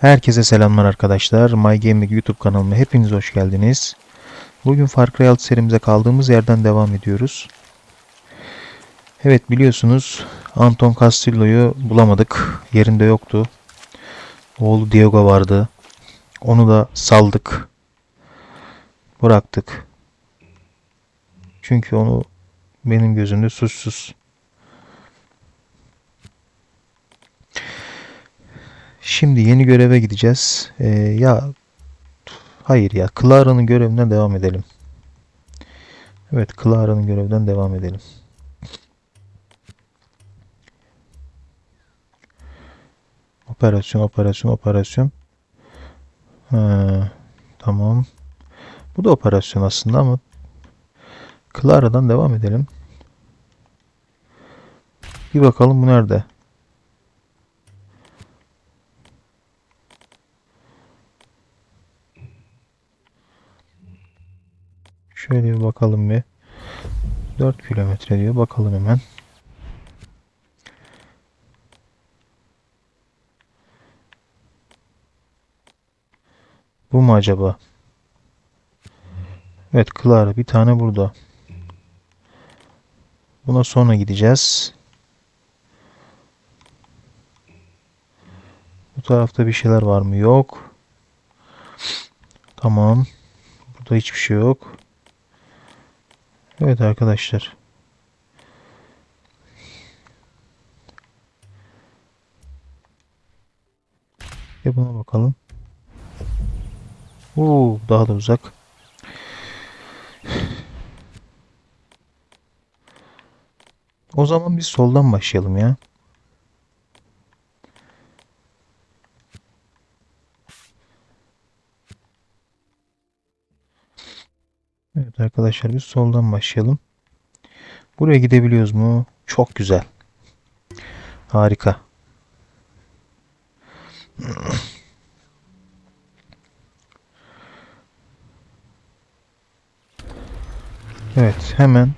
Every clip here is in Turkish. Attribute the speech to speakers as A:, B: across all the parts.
A: Herkese selamlar arkadaşlar. My YouTube kanalıma hepiniz hoş geldiniz. Bugün Far Cry 6 serimize kaldığımız yerden devam ediyoruz. Evet biliyorsunuz Anton Castillo'yu bulamadık. Yerinde yoktu. Oğlu Diego vardı. Onu da saldık. Bıraktık. Çünkü onu benim gözümde suçsuz. Şimdi yeni göreve gideceğiz. Ee, ya hayır ya Clara'nın görevinden devam edelim. Evet Clara'nın görevden devam edelim. Operasyon operasyon operasyon. Ha, tamam. Bu da operasyon aslında ama Clara'dan devam edelim. Bir bakalım bu nerede? Şöyle bir bakalım bir. 4 kilometre diyor. Bakalım hemen. Bu mu acaba? Evet Clara bir tane burada. Buna sonra gideceğiz. Bu tarafta bir şeyler var mı? Yok. Tamam. Burada hiçbir şey yok. Evet arkadaşlar. Bir buna bakalım. Oo, daha da uzak. O zaman biz soldan başlayalım ya. Evet arkadaşlar biz soldan başlayalım. Buraya gidebiliyoruz mu? Çok güzel. Harika. Evet hemen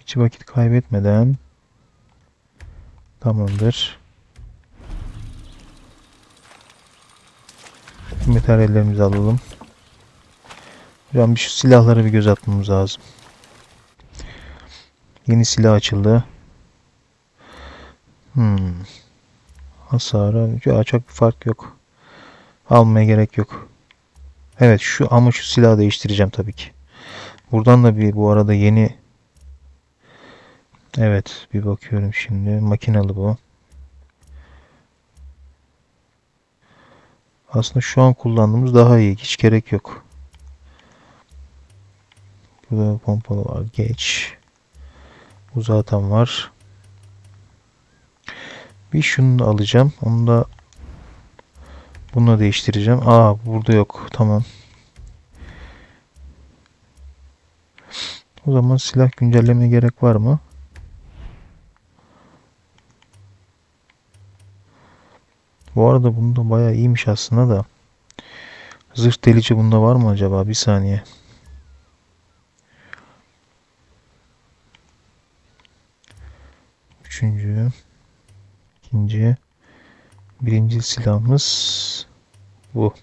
A: hiç vakit kaybetmeden tamamdır. Materyallerimizi alalım. Hocam bir şu silahlara bir göz atmamız lazım. Yeni silah açıldı. Hmm. Hasara çok bir fark yok. Almaya gerek yok. Evet şu ama şu silahı değiştireceğim tabii ki. Buradan da bir bu arada yeni Evet bir bakıyorum şimdi. Makinalı bu. Aslında şu an kullandığımız daha iyi. Hiç gerek yok. Burada pompalı var. Geç. Bu zaten var. Bir şunu alacağım. Onu da bununla değiştireceğim. Aa burada yok. Tamam. O zaman silah güncellemeye gerek var mı? Bu arada bunda bayağı iyiymiş aslında da. Zırh delici bunda var mı acaba? Bir saniye. Üçüncü. ikinci, Birinci silahımız bu.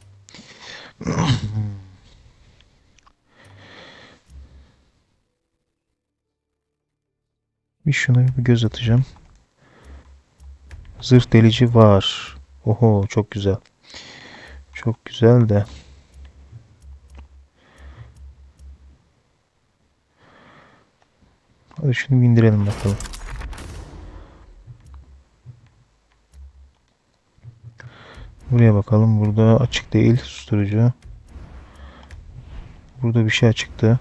A: Bir şuna bir göz atacağım. Zırh delici var. Oho çok güzel. Çok güzel de. Hadi şunu bir indirelim bakalım. Buraya bakalım. Burada açık değil susturucu. Burada bir şey açıktı.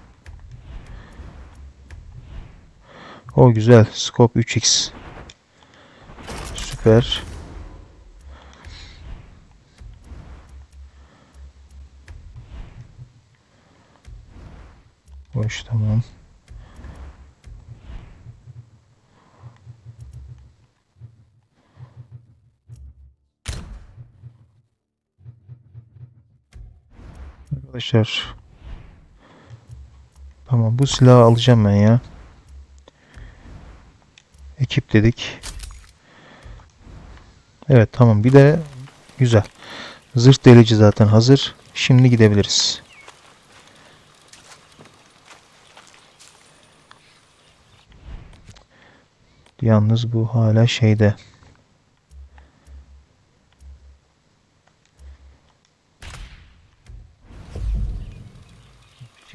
A: O güzel. Scope 3x. Süper. Boş tamam. Arkadaşlar. Tamam bu silahı alacağım ben ya. Ekip dedik. Evet tamam bir de güzel. Zırh delici zaten hazır. Şimdi gidebiliriz. Yalnız bu hala şeyde.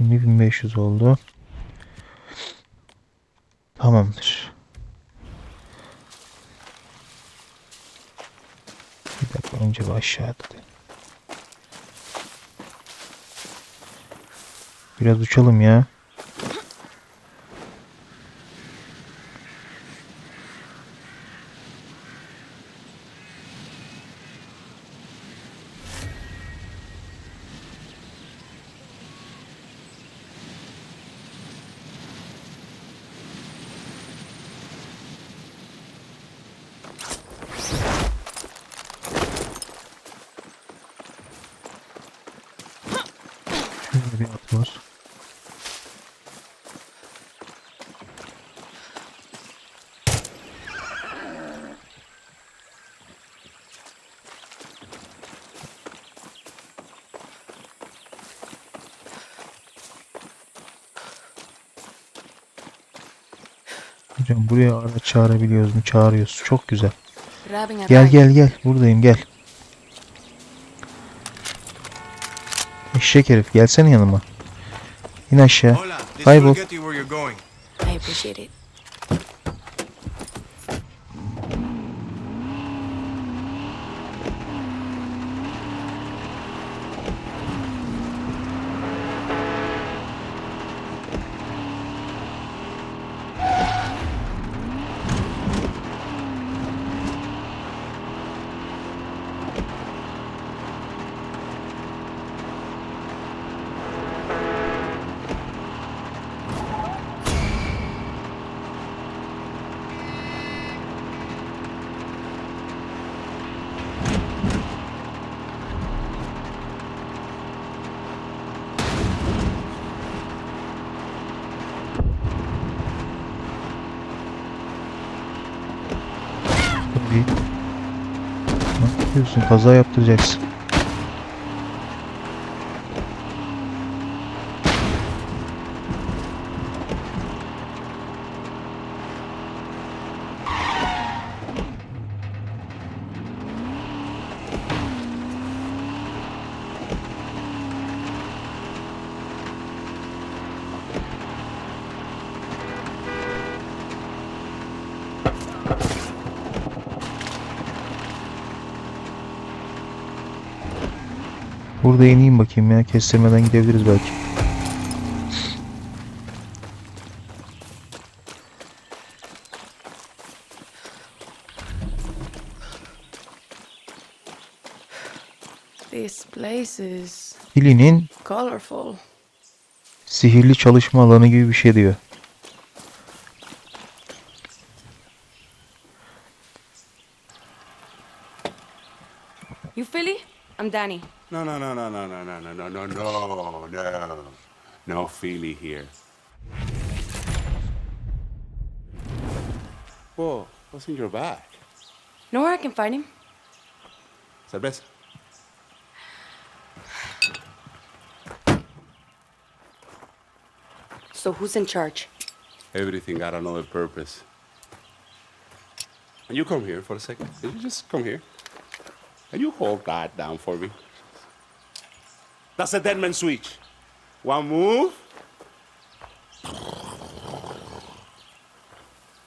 A: Şimdi 1500 oldu. Tamamdır. Bir dakika önce bir aşağıda. Biraz uçalım ya. Şurada bir at var. Hocam buraya araç çağırabiliyoruz mu? Çağırıyoruz. Çok güzel. Gel gel gel. Buradayım gel. Eşek herif gelsene yanıma. İn aşağı. Kaybol.
B: I appreciate it.
A: Tabii. Ne yapıyorsun? Kaza yaptıracaksın. Burada ineyim bakayım ya. Kestirmeden gidebiliriz belki.
B: This place is colorful.
A: sihirli çalışma alanı gibi bir şey diyor.
B: I'm Danny.
C: No, no, no, no, no, no, no, no, no, no, no, no. No Feely here. Whoa, what's in your bag?
B: Know where I can find him?
C: Cerveza.
B: So who's in charge?
C: Everything got another purpose. And you come here for a second. Did you just come here? And you hold that down for me. That's a dead man switch. One move.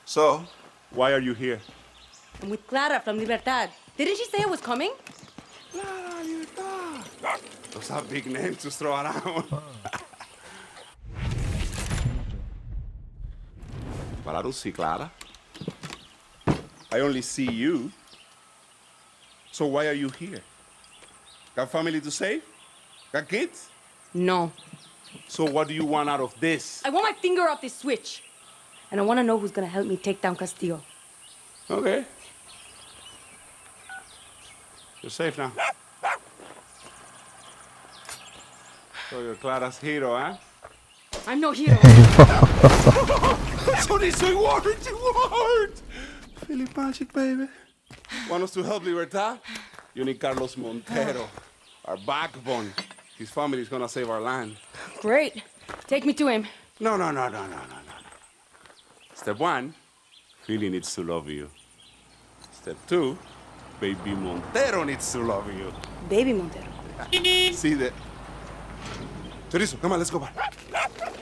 C: So, why are you here?
B: I'm with Clara from Libertad. Didn't she say I was coming?
C: Clara Libertad. Those are big names to throw around. but I don't see Clara. I only see you. So why are you here? Got family to save? Got kids?
B: No.
C: So what do you want out of this?
B: I want my finger off this switch. And I want to know who's going to help me take down Castillo.
C: Okay. You're safe now. So you're Clara's hero, huh?
B: I'm no hero.
C: So this is word to word. Philip Magic, baby. Want us to help Libertad? You need Carlos Montero, oh. our backbone. His family is gonna save our land.
B: Great. Take me to him.
C: No, no, no, no, no, no, no. no. Step one, Philly needs to love you. Step two, baby Montero needs to love you.
B: Baby Montero.
C: See that? Chorizo, come on, let's go back.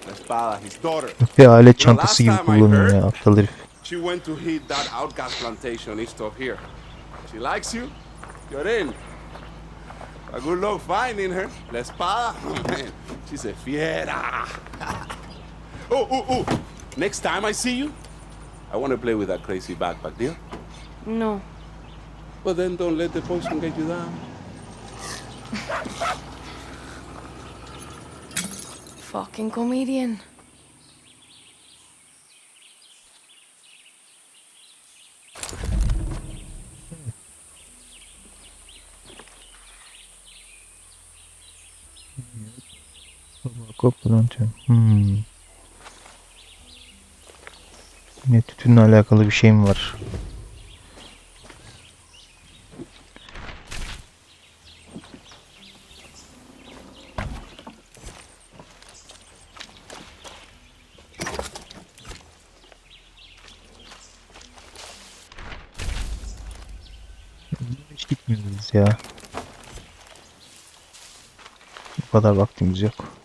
C: La espada, his daughter.
A: Bir alet
C: last
A: çantası gibi
C: time I
A: kullanıyor
C: heard-
A: ya aptal herif.
C: She went to hit that outcast plantation east of here. She likes you, you're in. A good luck finding her. La espada, man, she's a fiera. oh, oh, oh. Next time I see you, I want to play with that crazy backpack, deal?
B: No.
C: But then don't let the poison get you down.
B: Fucking comedian.
A: Plantation. Hmm. Ne tütünle alakalı bir şey mi var? Gitmiyoruz ya. Bu kadar vaktimiz yok.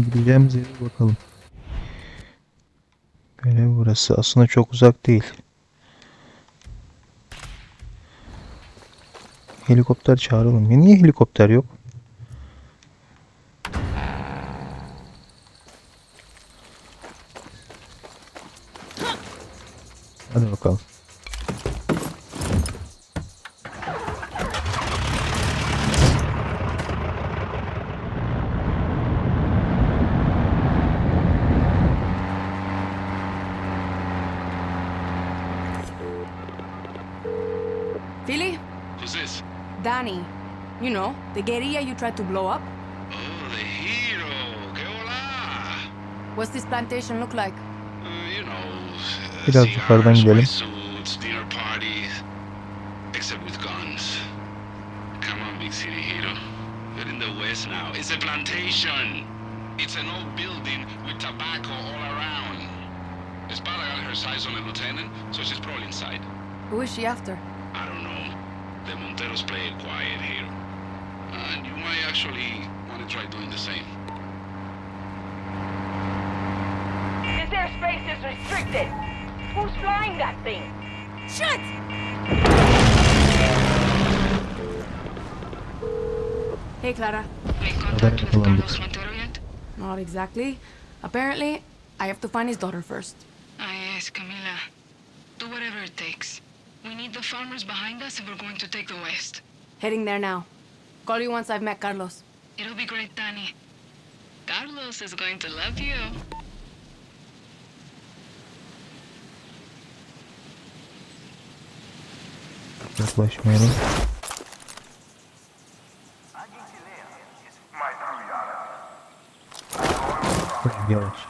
A: Şimdi gideceğimiz yere bakalım. Görev burası. Aslında çok uzak değil. Helikopter çağıralım. Niye helikopter yok?
B: Danny. You know, the guerrilla you tried to blow up.
D: Oh, the hero. Que hola.
B: What's this plantation look like?
D: Uh, you know, uh,
A: Biraz
D: cigars,
A: yukarıdan gidelim.
D: white suits, dinner parties, except with guns. Come on, big city hero. You're in the west now. It's a plantation. It's an old building with tobacco all around. Espada got her size on the lieutenant, so she's probably inside.
B: Who is she after?
D: I don't know. The Monteros play it quiet here. And you might actually want to try doing the same.
E: This airspace is restricted. Who's flying that thing?
B: Shit! Hey, Clara.
F: Make
A: Neden
F: contact with
A: yakalandık?
F: Carlos Montero yet?
B: Not exactly. Apparently, I have to find his daughter first.
F: Ah, yes, Camila. Do whatever it takes. We need the farmers behind us if we're going to take the West.
B: Heading there now. Call you once I've met Carlos.
F: It'll be great, Danny. Carlos is going to love you.
A: Yaklaşmayalım. Çok Yavaş.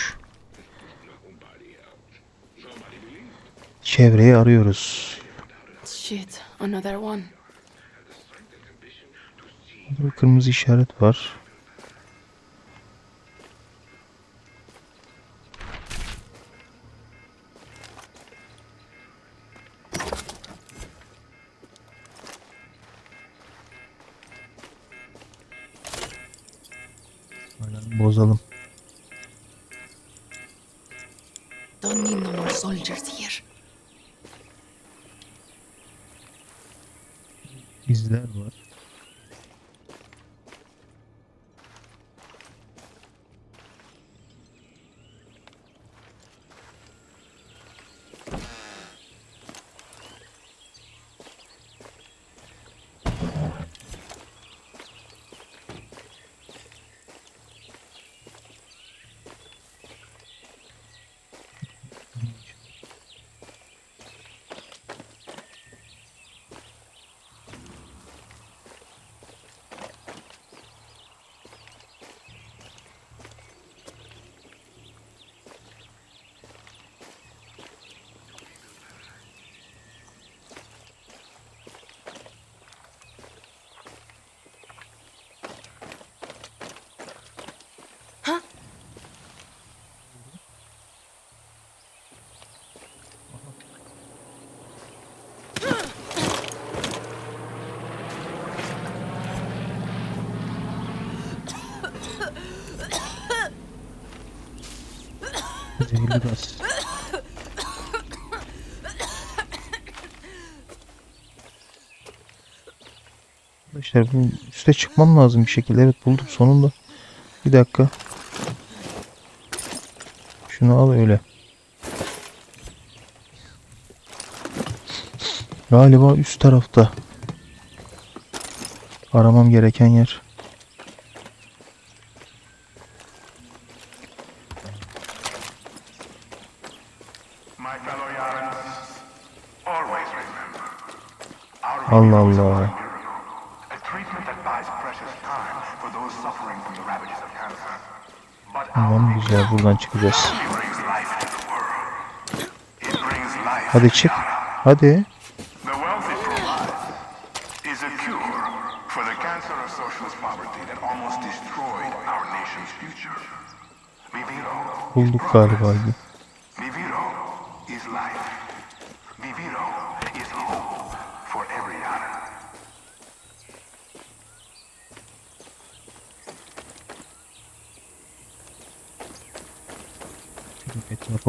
A: Çevreyi arıyoruz.
B: Shit, another one.
A: Burada kırmızı işaret var. bozalım.
F: Don't need no more soldiers here.
A: is that what? Zehirli gaz. Arkadaşlar bu üste çıkmam lazım bir şekilde. Evet buldum sonunda. Bir dakika. Şunu al öyle. Galiba üst tarafta. Aramam gereken yer.
G: To the world. It brings life
A: Hadi çık. Hadi.
G: The wealth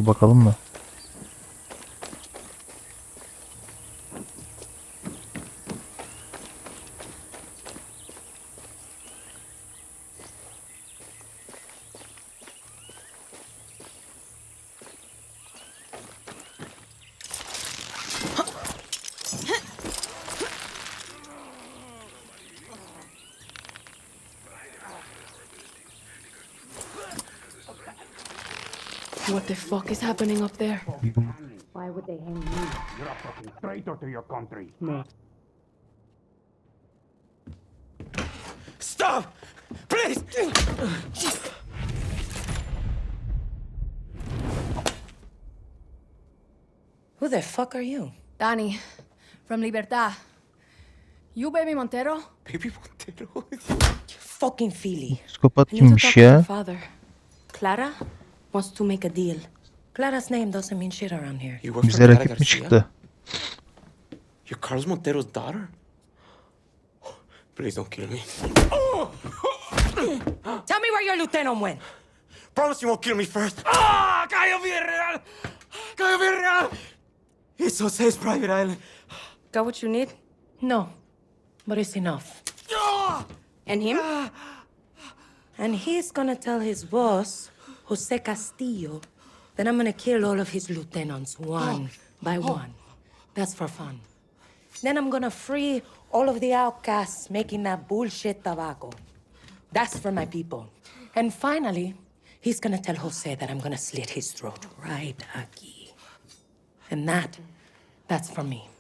A: bakalım da.
F: What the fuck is happening up there?
B: Why would they hang me?
G: You're a fucking traitor to your country.
B: No.
H: Stop! Please!
I: Who the fuck are you?
F: Danny, from Libertad. You baby Montero?
H: Baby Montero.
I: Fucking Philly.
A: Psikopat
B: I need to talk
A: kimmiş
B: to your
A: ya?
B: father. Clara wants to make a deal.
I: Clara's name doesn't mean shit around here.
H: You work for
A: Bize
H: Clara
A: rakip mi
H: Garcia?
A: çıktı?
H: You're Carlos Montero's daughter? Please don't kill me.
I: Tell me where your lieutenant went.
H: Promise you won't kill me first. Ah! Cayo Villarreal! Cayo Villarreal! It's Jose's private island.
B: Got what you need?
I: No, but it's enough.
B: And him?
I: And he's gonna tell his boss, Jose Castillo, then I'm gonna kill all of his lieutenants one oh. by oh. one. That's for fun. Then I'm gonna free all of the outcasts making that bullshit tobacco. That's for my people. And finally, he's gonna tell Jose that I'm gonna slit his throat right aquí. And that, that's for me.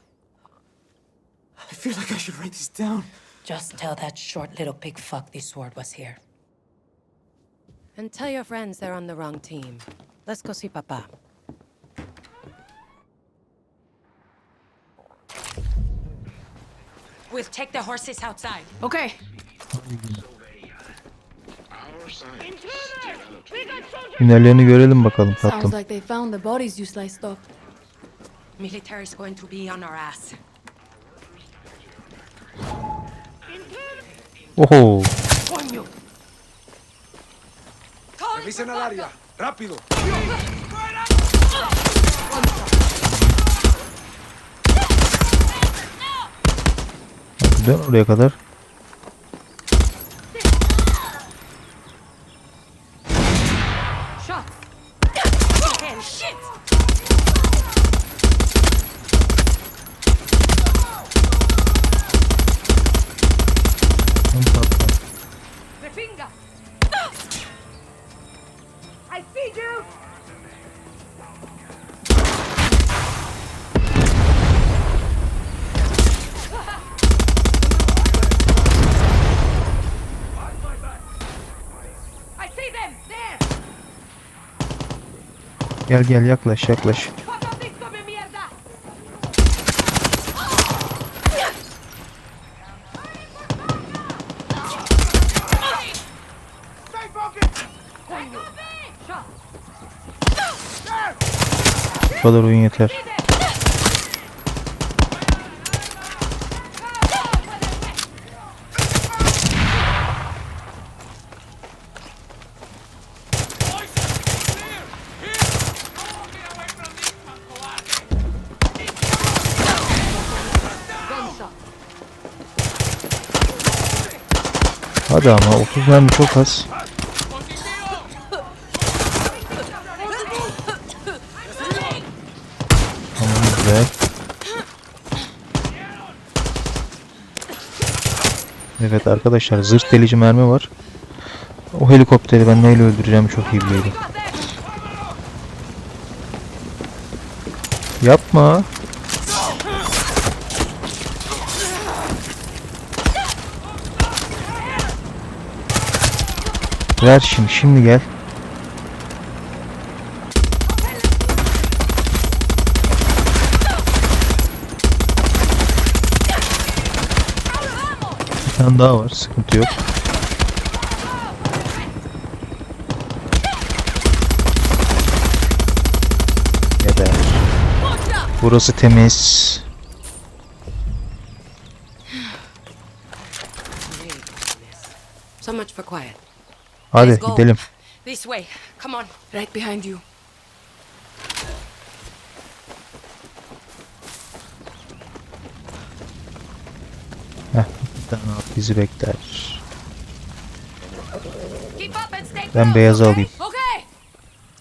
H: I feel like I should write this down.
I: Just tell that short little pig fuck this sword was here. And tell your friends they're on the wrong team. Let's go see Papa. We'll take the horses outside.
F: Okay.
D: Our science developed
A: Hünerlerini görelim bakalım
F: Sounds like they found the bodies you sliced up.
I: Military's going to be on our ass.
A: Oho.
H: Revisen al área. Rápido.
A: Dön oraya kadar.
B: Shot! I feed you!
A: Gel gel yaklaş yaklaş. Bu kadar oyun yeter. Hadi ama 30 mermi çok az. Tamam güzel. Evet arkadaşlar zırh delici mermi var. O helikopteri ben neyle öldüreceğimi çok iyi biliyorum. Yapma. Ver şimdi, şimdi gel. Bir tane daha var, sıkıntı yok. Geber. Burası temiz. Hadi gidelim.
I: This way. Come on.
B: Right behind you.
A: At bizi bekler. Ben beyazı alayım.
B: Okay.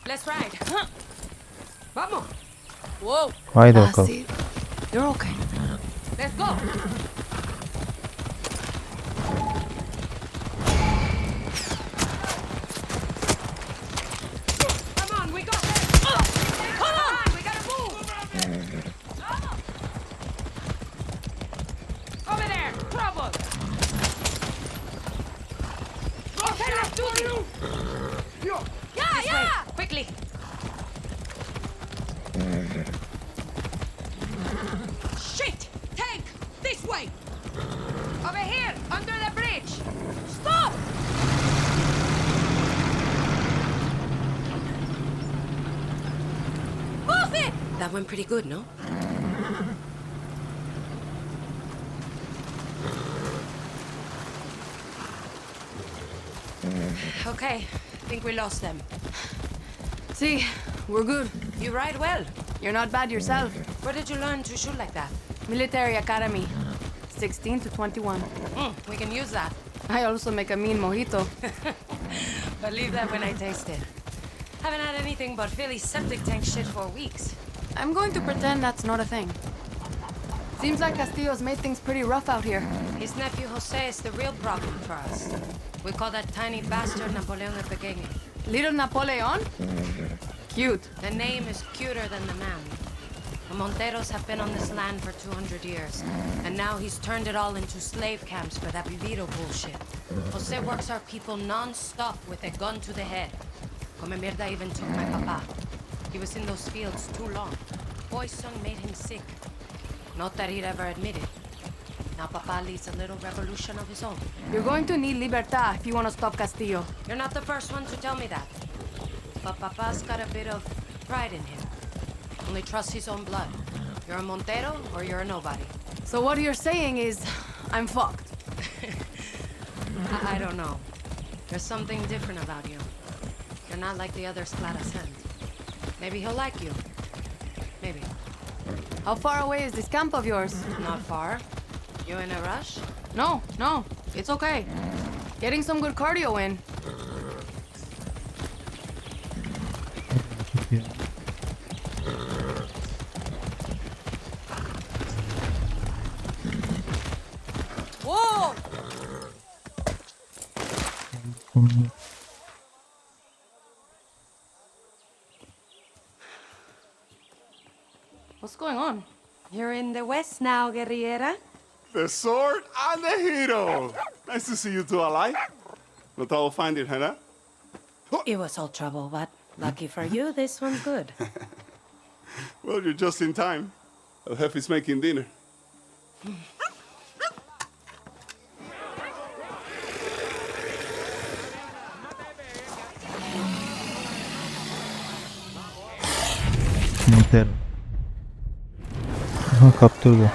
B: Let's ride. Huh. Vamos. Whoa.
A: Haydi bakalım.
I: That went pretty good, no?
B: Okay, I think we lost them. See, we're good.
I: You ride well.
B: You're not bad yourself.
I: Where did you learn to shoot like that?
B: Military Academy. 16 to 21.
I: Mm, we can use that.
B: I also make a mean mojito.
I: Believe that when I taste it. Haven't had anything but Philly septic tank shit for weeks.
B: I'm going to pretend that's not a thing. Seems like Castillo's made things pretty rough out here.
I: His nephew Jose is the real problem for us. We call that tiny bastard Napoleon el Pequeño.
B: Little Napoleon? Cute.
I: The name is cuter than the man. The Monteros have been on this land for 200 years, and now he's turned it all into slave camps for that vivido bullshit. Jose works our people non-stop with a gun to the head. Come mierda even took my papa. He was in those fields too long. Poison made him sick. Not that he'd ever admit it. Now papa leads a little revolution of his own.
B: You're going to need libertad if you want to stop Castillo.
I: You're not the first one to tell me that. But Papa's got a bit of pride in him. Only trusts his own blood. You're a Montero or you're a nobody.
B: So what you're saying is, I'm fucked.
I: I, I don't know. There's something different about you. You're not like the others Clara sent. Maybe he'll like you. Maybe.
B: How far away is this camp of yours?
I: Not far. You in a rush?
B: No, no, it's okay. Getting some good cardio in. Whoa! What's going on?
I: You're in the west now, guerrillera.
C: The sword and the hero. Nice to see you two alive. Not all find it, huh?
I: It was all trouble, but lucky for you, this one's good.
C: Well, you're just in time. El Jefe's making dinner.
A: Montero. Aha kaptırdı.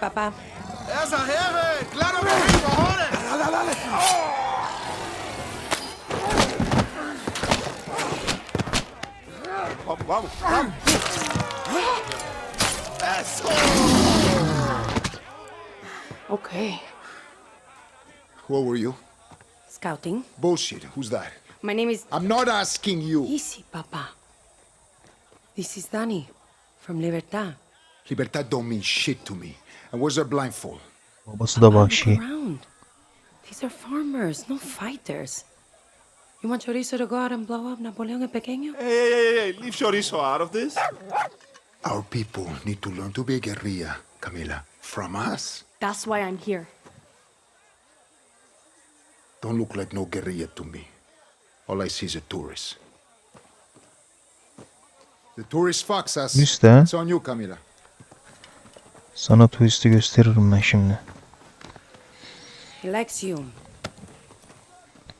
I: Papá.
C: Vamos, vamos. Eso.
B: Okay.
J: What were you?
I: Scouting.
J: Bullshit. Who's that?
I: My name is.
J: I'm not asking you.
I: Easy, Papa. This is Danny from Libertad.
J: Libertad don't mean shit to me. And where's their blindfold?
A: Babası da
I: Look around. These are farmers, no fighters. You want Chorizo to go out and blow up Napoleon el Pequeño?
C: Hey, hey, hey, hey, leave Chorizo out of this.
J: Our people need to learn to be a guerrilla, Camila. From us.
B: That's why I'm here.
J: Don't look like no guerrilla to me. All I see is a tourist. The tourist fucks us.
A: Üste.
J: It's on you, Camila.
A: Sana turisti gösteririm ben şimdi.
I: He likes you.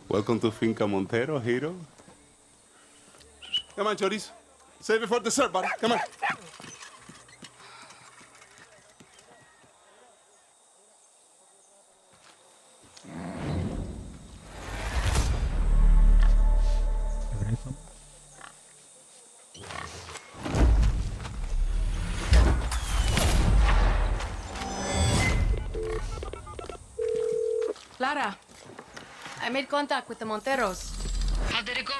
C: Welcome to Finca Montero, hero. Come on, Chorizo. Save it for dessert, buddy. Come on.
B: Made contact with the Monteros.
F: How did it go?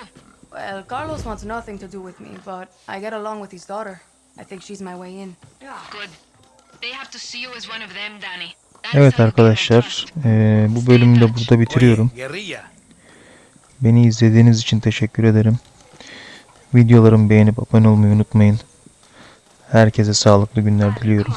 B: Well, Carlos wants nothing to do with me, but I get along with his daughter. I think she's my way in.
F: Good. They have to see you as one of them, Danny.
A: Evet
F: how you
A: arkadaşlar
F: trust.
A: eee, bu bölümü de burada bitiriyorum. Beni izlediğiniz için teşekkür ederim. Videolarımı beğenip abone olmayı unutmayın. Herkese sağlıklı günler diliyorum.